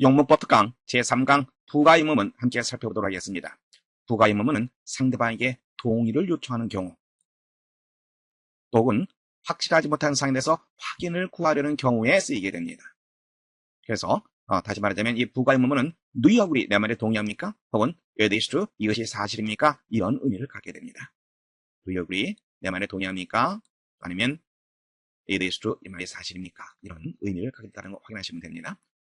영문법 특강 제3강 부가의문문 함께 살펴보도록 하겠습니다. 부가의문문은 상대방에게 동의를 요청하는 경우 혹은 확실하지 못한 상황에서 확인을 구하려는 경우에 쓰이게 됩니다. 그래서 어, 다시 말하자면 이 Do you agree? 내 말에 동의합니까? 혹은 It is true? 이것이 사실입니까? 이런 의미를 갖게 됩니다. You agree? 내 말에 동의합니까? 아니면 It is true? 이 말이 사실입니까? 이런 의미를 갖게 된다는 거 확인하시면 됩니다.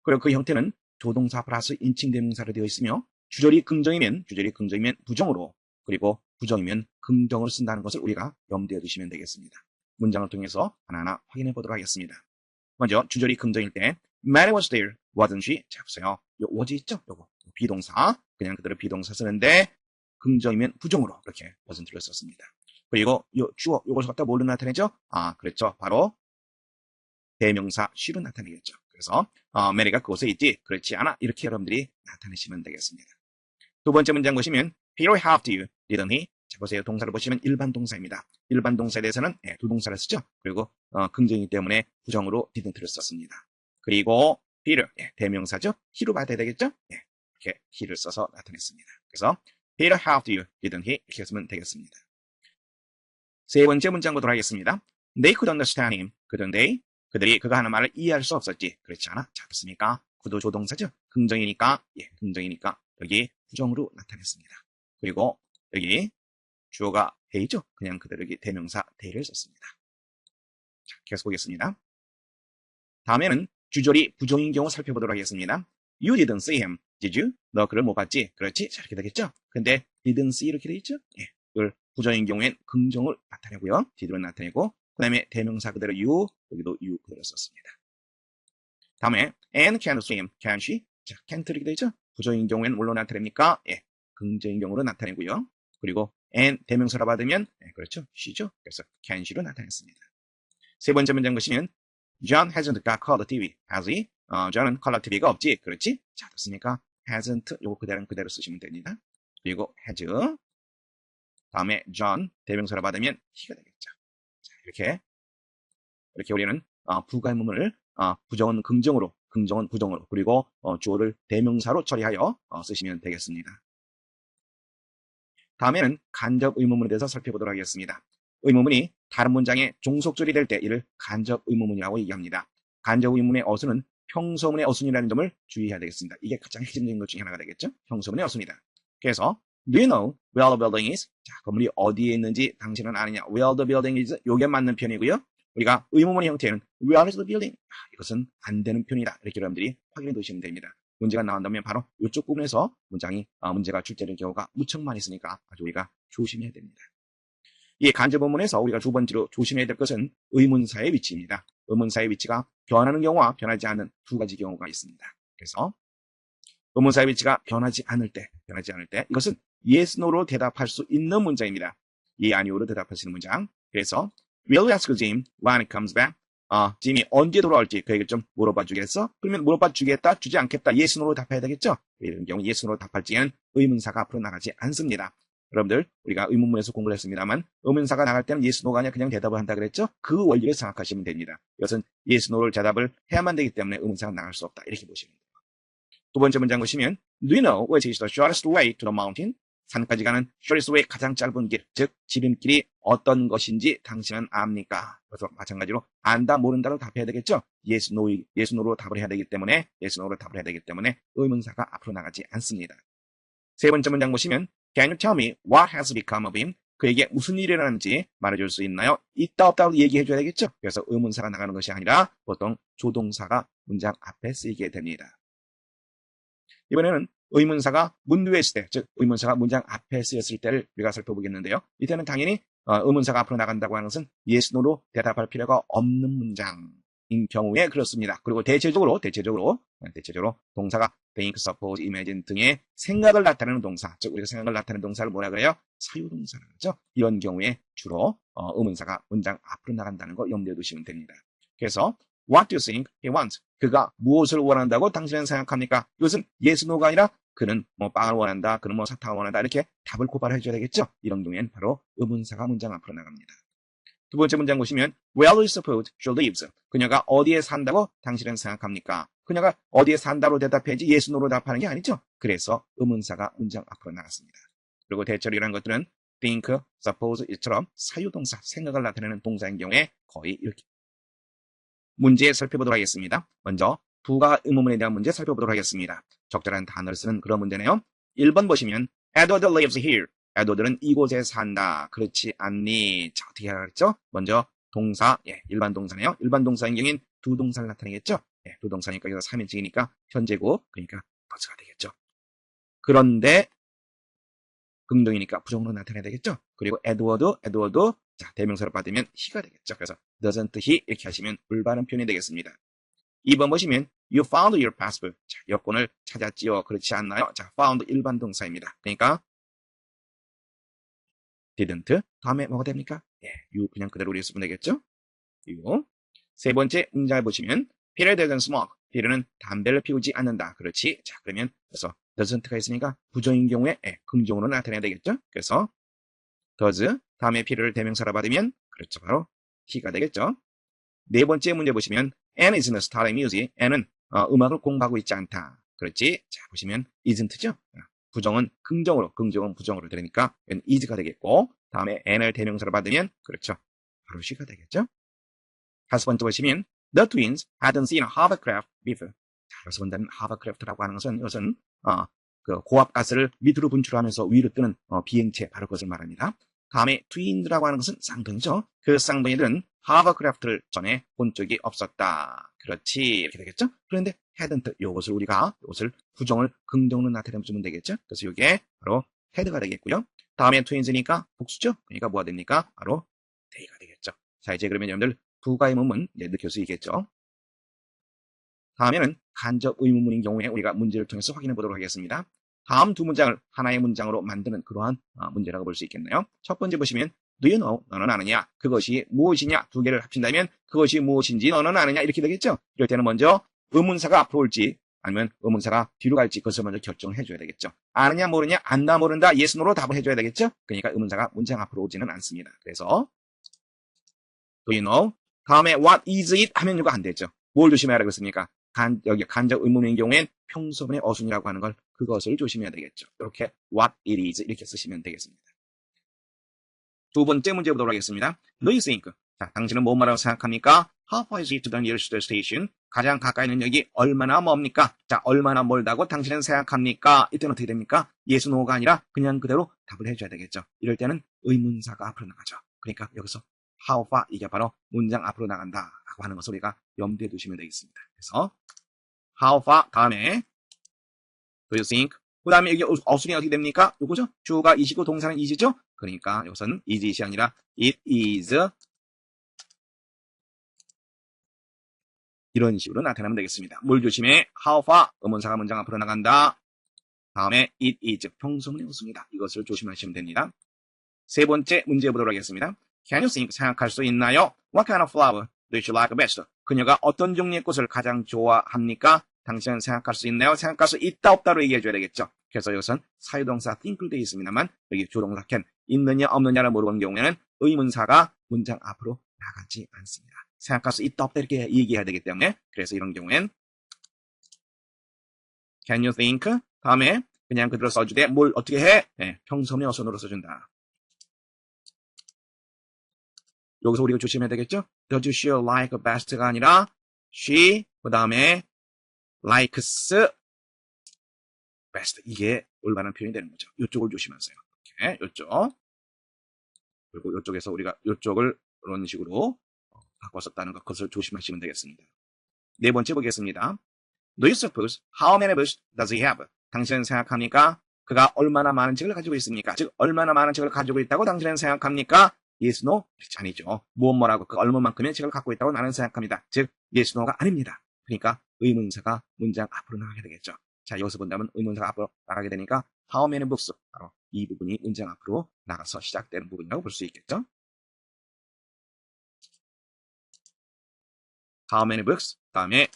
그리고 그 형태는 조동사 플러스 인칭 대명사로 되어 있으며 주절이 긍정이면 주절이 긍정이면 부정으로 그리고 부정이면 긍정을 쓴다는 것을 우리가 염두에 두시면 되겠습니다. 문장을 통해서 하나하나 확인해 보도록 하겠습니다. 먼저 주절이 긍정일 때 Mary was there, wasn't she? 자 보세요. 요 was 있죠? 요거 비동사 그냥 그대로 비동사 쓰는데 긍정이면 부정으로 이렇게 wasn't를 썼습니다. 그리고 요 주어 요걸 갖다 뭘로 나타내죠? 아 그렇죠. 바로 대명사 she로 나타내겠죠. 그래서 어, 메리가 그곳에 있지 그렇지 않아 이렇게 여러분들이 나타내시면 되겠습니다. 두 번째 문장 보시면 Peter helped you, didn't he? 자 보세요. 동사를 보시면 일반 동사입니다. 일반 동사에 대해서는 예, 두 동사를 쓰죠. 그리고 어, 긍정이기 때문에 부정으로 didn't를 썼습니다. 그리고 Peter 예, 대명사죠. he로 받아야 되겠죠? 예, 이렇게 he를 써서 나타냈습니다. 그래서 Peter helped you, didn't he? 이렇게 쓰면 되겠습니다. 세 번째 문장 보도록 하겠습니다. They could understand him, they? 그들이 그가 하는 말을 이해할 수 없었지. 그렇지 않아? 자, 됐습니까? 구도 조동사죠? 긍정이니까, 예, 긍정이니까 여기 부정으로 나타냈습니다. 그리고 여기 주어가 he이죠? 그냥 그대로 여기 대명사 they를 썼습니다. 자, 계속 보겠습니다. 다음에는 주절이 부정인 경우 살펴보도록 하겠습니다. You didn't see him, did you? 너 그를 못 봤지? 그렇지? 자, 이렇게 되겠죠? 근데 didn't see 이렇게 돼 있죠? 예, 그걸 부정인 경우엔 긍정을 나타내고요. did를 나타내고 그 다음에 대명사 그대로 you, 여기도 you 그대로 썼습니다. 다음에 and can swim, can she? 자, can't 이렇게 되죠? 부정인 경우에는 뭘로 나타냅니까? 예, 긍정인 경우로 나타내고요. 그리고 and 대명사로 받으면 예, 그렇죠, she죠. 그래서 can she로 나타냈습니다. 세 번째 문장 보시면 John hasn't got color TV, has he? 어, 저는 컬러 TV가 없지, 그렇지? 자, 됐습니까? hasn't 요거 그대로 그대로 쓰시면 됩니다. 그리고 has 다음에 John 대명사로 받으면 he가 되겠죠. 자, 이렇게 이렇게 우리는 어, 부가의문을 어, 부정은 긍정으로, 긍정은 부정으로, 그리고 어, 주어를 대명사로 처리하여 어, 쓰시면 되겠습니다. 다음에는 간접 의문문에 대해서 살펴보도록 하겠습니다. 의문문이 다른 문장의 종속절이 될 때 이를 간접 의문문이라고 얘기합니다. 간접 의문문의 어수는 평소문의 어순이라는 점을 주의해야 되겠습니다. 이게 가장 핵심적인 것 중에 하나가 되겠죠? 평소문의 어순이다. 그래서 Do you know where the building is? 자, 건물이 어디에 있는지 당신은 아느냐? Where the building is? 요게 맞는 편이고요. 우리가 의문문의 형태는 Where is the building? 아, 이것은 안 되는 편이다. 이렇게 여러분들이 확인해 두시면 됩니다. 문제가 나온다면 바로 이쪽 부분에서 문장이 아, 문제가 출제될 경우가 무척 많이 있으니까 아주 우리가 조심해야 됩니다. 이 간접 의문에서 우리가 두 번째로 조심해야 될 것은 의문사의 위치입니다. 의문사의 위치가 변하는 경우와 변하지 않는 두 가지 경우가 있습니다. 그래서 의문사의 위치가 변하지 않을 때, 변하지 않을 때 이것은 yes, no로 대답할 수 있는 문장입니다. 예, 아니오로 대답하시는 문장. 그래서 Will you ask Jim when he comes back? 어, 짐이 언제 돌아올지 그에게 좀 물어봐 주겠어? 그러면 물어봐 주겠다, 주지 않겠다, yes, no로 답해야 되겠죠? 이런 경우 yes, no로 답할 적에는 의문사가 앞으로 나가지 않습니다. 여러분들 우리가 의문문에서 공부를 했습니다만 의문사가 나갈 때는 yes, no가 아니라 그냥 대답을 한다 그랬죠? 그 원리를 생각하시면 됩니다. 이것은 yes, no를 대답을 해야만 되기 때문에 의문사가 나갈 수 없다. 이렇게 보시면 됩니다. 두 번째 문장 보시면 Do you know which is the shortest way to the mountain? 산까지 가는 way 가장 짧은 길, 즉 지름길이 어떤 것인지 당신은 압니까? 그래서 마찬가지로 안다 모른다로 답해야 되겠죠? yes, no, yes, no로 답을 해야 되기 때문에 yes, no로 답을 해야 되기 때문에 의문사가 앞으로 나가지 않습니다. 세 번째 문장 보시면 Can you tell me what has become of him? 그에게 무슨 일이 일어났는지 말해줄 수 있나요? 있다 없다고 얘기해줘야 되겠죠? 그래서 의문사가 나가는 것이 아니라 보통 조동사가 문장 앞에 쓰이게 됩니다. 이번에는 의문사가 문두에 때, 즉 의문사가 문장 앞에 쓰였을 때를 우리가 살펴보겠는데요. 이때는 당연히 어, 의문사가 앞으로 나간다고 하는 것은 no로 대답할 필요가 없는 문장인 경우에 그렇습니다. 그리고 대체적으로, 대체적으로, 대체적으로 동사가 think, suppose, imagine 등의 생각을 나타내는 동사, 즉 우리가 생각을 나타내는 동사를 뭐라 그래요? 사유동사라고 하죠. 이런 경우에 주로 어, 의문사가 문장 앞으로 나간다는 거 염두에 두시면 됩니다. 그래서 What do you think he wants? 그가 무엇을 원한다고 당신은 생각합니까? 이것은 yes, no가 아니라 그는 뭐 빵을 원한다, 그는 뭐 사탕을 원한다 이렇게 답을 고발해 줘야 되겠죠? 이런 경우에는 바로 의문사가 문장 앞으로 나갑니다. 두 번째 문장 보시면 Where do you suppose she lives? 그녀가 어디에 산다고 당신은 생각합니까? 그녀가 어디에 산다로 대답해야지 yes, no로 답하는 게 아니죠. 그래서 의문사가 문장 앞으로 나갔습니다. 그리고 대처리라는 것들은 think, suppose 이처럼 사유동사, 생각을 나타내는 동사인 경우에 거의 이렇게 문제 살펴보도록 하겠습니다. 먼저 부가 의문문에 대한 문제 살펴보도록 하겠습니다. 적절한 단어를 쓰는 그런 문제네요. 1번 보시면 Edward lives here. 에드워드는 이곳에 산다. 그렇지 않니? 자, 어떻게 하겠죠? 먼저 동사, 예, 일반 동사네요. 일반 동사인 경우엔 두 동사를 나타내겠죠? 예, 두 동사니까 여기서 3인칭이니까 현재고, 그러니까 버스가 되겠죠. 그런데 긍정이니까 부정으로 나타내야 되겠죠? 그리고 에드워드, 에드워드, 자, 대명사로 받으면 he가 되겠죠. 그래서 doesn't he 이렇게 하시면 올바른 표현이 되겠습니다. 2번 보시면 you found your passport. 자, 여권을 찾았지요. 그렇지 않나요? 자, found 일반 동사입니다. 그러니까 didn't 다음에 뭐가 됩니까? 예, you 그냥 그대로 우리 쓰면 되겠죠? 그리고 세 번째 문장을 보시면 Peter doesn't smoke. Peter는 담배를 피우지 않는다. 그렇지? 자, 그러면 그래서 doesn't가 있으니까 부정인 경우에 예, 긍정으로 나타내야 되겠죠? 그래서 does 다음에 Peter를 대명사로 받으면 그렇죠. 바로 he가 되겠죠? 네 번째 문제 보시면 Anne isn't studying music. Anne은 어, 음악을 공부하고 있지 않다. 그렇지? 자, 보시면 isn't죠? 부정은 긍정으로, 긍정은 부정으로 되니까 is가 되겠고, 다음에 n을 대명사로 받으면, 그렇죠. 바로 she가 되겠죠. 다섯 번째 보시면, the twins hadn't seen hovercraft before. 자, 여기서 본다면 hovercraft라고 하는 것은, 이것은, 어, 그 고압 가스를 밑으로 분출하면서 위로 뜨는 어, 비행체, 바로 그것을 말합니다. 다음에 twins라고 하는 것은 쌍둥이죠. 그 쌍둥이들은 하버크래프트를 전에 본 적이 없었다. 그렇지. 이렇게 되겠죠? 그런데 hadn't, 요것을 우리가, 요것을 부정을 긍정으로 나타내면 되겠죠? 그래서 이게 바로 had가 되겠고요. 다음에 twins니까 복수죠? 그러니까 뭐가 됩니까? 바로 they가 되겠죠. 자, 이제 그러면 여러분들 부가의 문문 이제 느낄 수 있겠죠? 다음에는 간접 의문문인 경우에 우리가 문제를 통해서 확인해 보도록 하겠습니다. 다음 두 문장을 하나의 문장으로 만드는 그러한 어, 문제라고 볼 수 있겠네요. 첫 번째 보시면 Do you know? 너는 아느냐? 그것이 무엇이냐? 두 개를 합친다면 그것이 무엇인지 너는 아느냐? 이렇게 되겠죠? 이럴 때는 먼저 의문사가 앞으로 올지 아니면 의문사가 뒤로 갈지 그것을 먼저 결정해 줘야 되겠죠. 아느냐 모르냐? 안다 모른다? no로 답을 해줘야 되겠죠? 그러니까 의문사가 문장 앞으로 오지는 않습니다. 그래서 Do you know? 다음에 what is it? 하면 이거 안 되죠. 뭘 조심해야 되겠습니까? 간, 여기 간접 의문인 경우엔 평소문의 어순이라고 하는 걸 그것을 조심해야 되겠죠. 이렇게 what it is 이렇게 쓰시면 되겠습니다. 두 번째 문제 보도록 하겠습니다. Do you think? 자, 당신은 뭐 말하고 생각합니까? How far is it to the nearest station? 가장 가까이 있는 역이 얼마나 멉니까? 자, 얼마나 멀다고 당신은 생각합니까? 이때는 어떻게 됩니까? yes, no가 아니라 그냥 그대로 답을 해줘야 되겠죠. 이럴 때는 의문사가 앞으로 나가죠. 그러니까 여기서 how far 이게 바로 문장 앞으로 나간다 라고 하는 것을 우리가 염두에 두시면 되겠습니다. 그래서 how far 다음에 do you think 그 다음에 여기 어순이 어떻게 됩니까? 요거죠? 주어가 이시고 동사는 이시죠? 그러니까 이것은 is it이 아니라 it is 이런 식으로 나타나면 되겠습니다. 뭘 조심해? how far 의문사가 문장 앞으로 나간다. 다음에 it is 평소문의 어순이다. 이것을 조심하시면 됩니다. 세 번째 문제 보도록 하겠습니다. Can you think 생각할 수 있나요? What kind of flower do you like best? 그녀가 어떤 종류의 꽃을 가장 좋아합니까? 당신은 생각할 수 있나요? 생각할 수 있다 없다로 얘기해 줘야 되겠죠. 그래서 이것은 사유동사 think로 되어 있습니다만 여기 조동사 can 있느냐 없느냐를 물어본 경우에는 의문사가 문장 앞으로 나가지 않습니다. 생각할 수 있다 없다 이렇게 얘기해야 되기 때문에 그래서 이런 경우엔 can you think 다음에 그냥 그대로 써주되 뭘 어떻게 해? 네, 평소문의 어선으로 써준다. 여기서 우리가 조심해야 되겠죠? Does she like best가 아니라 she 그 다음에 likes best 이게 올바른 표현이 되는 거죠. 이쪽을 조심하세요. 이렇게 이쪽 그리고 이쪽에서 우리가 이쪽을 이런 식으로 바꿨었다는 것 그것을 조심하시면 되겠습니다. 네 번째 보겠습니다. Do you suppose how many books does he have? 당신은 생각합니까? 그가 얼마나 많은 책을 가지고 있습니까? 즉 얼마나 많은 책을 가지고 있다고 당신은 생각합니까? 그렇지 아니죠. 무엇 뭐라고 그 얼마만큼의 책을 갖고 있다고 나는 생각합니다. 즉 no가 아닙니다. 그러니까 의문사가 문장 앞으로 나가게 되겠죠. 자 여기서 본다면 의문사가 앞으로 나가게 되니까 how many books 바로 이 부분이 문장 앞으로 나가서 시작되는 부분이라고 볼 수 있겠죠. how many books 다음에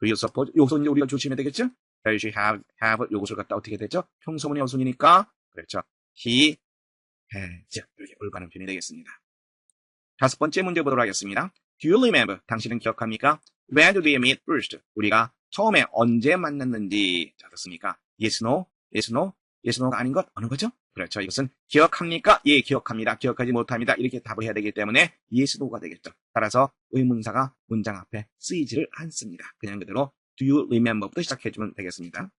do you suppose 여기서 이제 우리가 조심해야 되겠죠. does she have have 요것을 갖다 어떻게 되죠? 평소문의 어순이니까 그렇죠. he has. 이렇게 올바른 표현이 되겠습니다. 다섯 번째 문제 보도록 하겠습니다. Do you remember? 당신은 기억합니까? When did we meet first? 우리가 처음에 언제 만났는지. 자, 어떻습니까? Yes, no, yes, no, yes, no가 아닌 것 어느 거죠? 그렇죠. 이것은 기억합니까? 예, 기억합니다. 기억하지 못합니다. 이렇게 답을 해야 되기 때문에 yes, no가 되겠죠. 따라서 의문사가 문장 앞에 쓰이지를 않습니다. 그냥 그대로 do you remember부터 시작해주면 되겠습니다.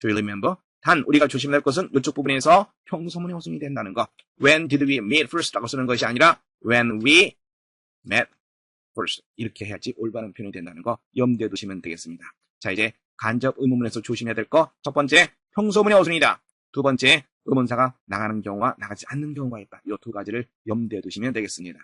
Do you remember? 단 우리가 조심해야 할 것은 이쪽 부분에서 평소문의 호순이 된다는 거. When did we meet first? 라고 쓰는 것이 아니라 when we met first. 이렇게 해야지 올바른 표현이 된다는 거 염두에 두시면 되겠습니다. 자 이제 간접 의문문에서 조심해야 될 거. 첫 번째 평소문의 호순이다. 두 번째 의문사가 나가는 경우와 나가지 않는 경우가 있다. 이 두 가지를 염두에 두시면 되겠습니다.